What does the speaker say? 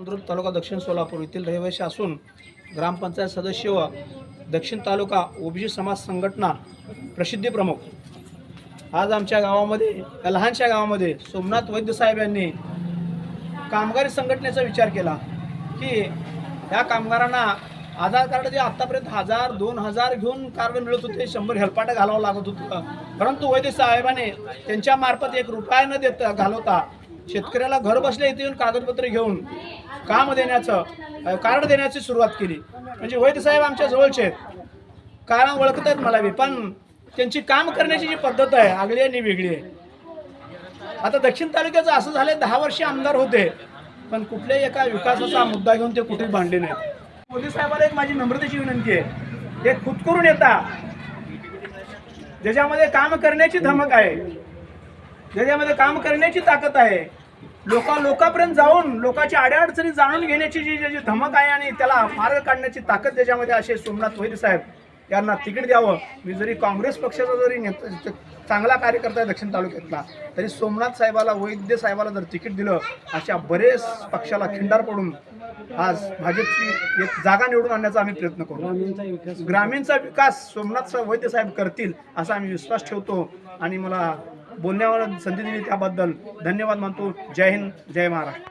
तालुका दक्षिण सोलापूर येथील रहिवासी असून ग्रामपंचायत सदस्य व दक्षिण तालुका ओबीसी समाज संघटना प्रसिद्धी प्रमुख. आज आमच्या गावामध्ये या लहानशा गावामध्ये सोमनाथ वैद्य साहेब यांनी कामगारी संघटनेचा विचार केला की या कामगारांना आधार कार्ड जे आत्तापर्यंत हजार दोन हजार घेऊन कार्ड मिळत होते शंभर हेलपाटं घालावं लागत होतं. परंतु वैद्य साहेबाने त्यांच्यामार्फत एक रुपया न देता घालवता शेतकऱ्याला घर बसल्या इथे येऊन कागदपत्र घेऊन काम देण्याचं कार्ड देण्याची सुरुवात केली. म्हणजे वैद्य साहेब आमच्या जवळचे आहेत. कारण ओळखत आहेत मला बी पण त्यांची काम करण्याची जी पद्धत आहे आगळी आणि वेगळी आहे. आता दक्षिण तालुक्याचं असं झालं दहा वर्षे आमदार होते पण कुठल्याही एका विकासाचा मुद्दा घेऊन ते कुठेही भांडले नाहीत. मोदी साहेबाला एक माझी नम्रतेची विनंती आहे. ते खुद करून येता. ज्याच्यामध्ये काम करण्याची धमक आहे ज्याच्यामध्ये काम करण्याची ताकद आहे. लोका लोकांपर्यंत जाऊन लोकांच्या अडचणी जाणून घेण्याची जी जी धमक आहे आणि त्याला मार्ग काढण्याची ताकद ज्याच्यामध्ये असे सोमनाथ वैद्य साहेब यांना तिकीट द्यावं. मी जरी काँग्रेस पक्षाचा जरी नेता चांगला कार्यकर्ता आहे दक्षिण तालुक्यातला तरी सोमनाथ साहेबाला वैद्य साहेबाला जर तिकीट दिलं अशा बरेच पक्षाला खिंडार पडून आज भाजपची एक जागा निवडून आणण्याचा आम्ही प्रयत्न करू. ग्रामीणचा विकास सोमनाथ सा- वैद्य साहेब करतील असा आम्ही विश्वास ठेवतो. आणि मला बोलण्यावर संधी दिली त्याबद्दल धन्यवाद मानतो. जय हिंद जय महाराष्ट्र.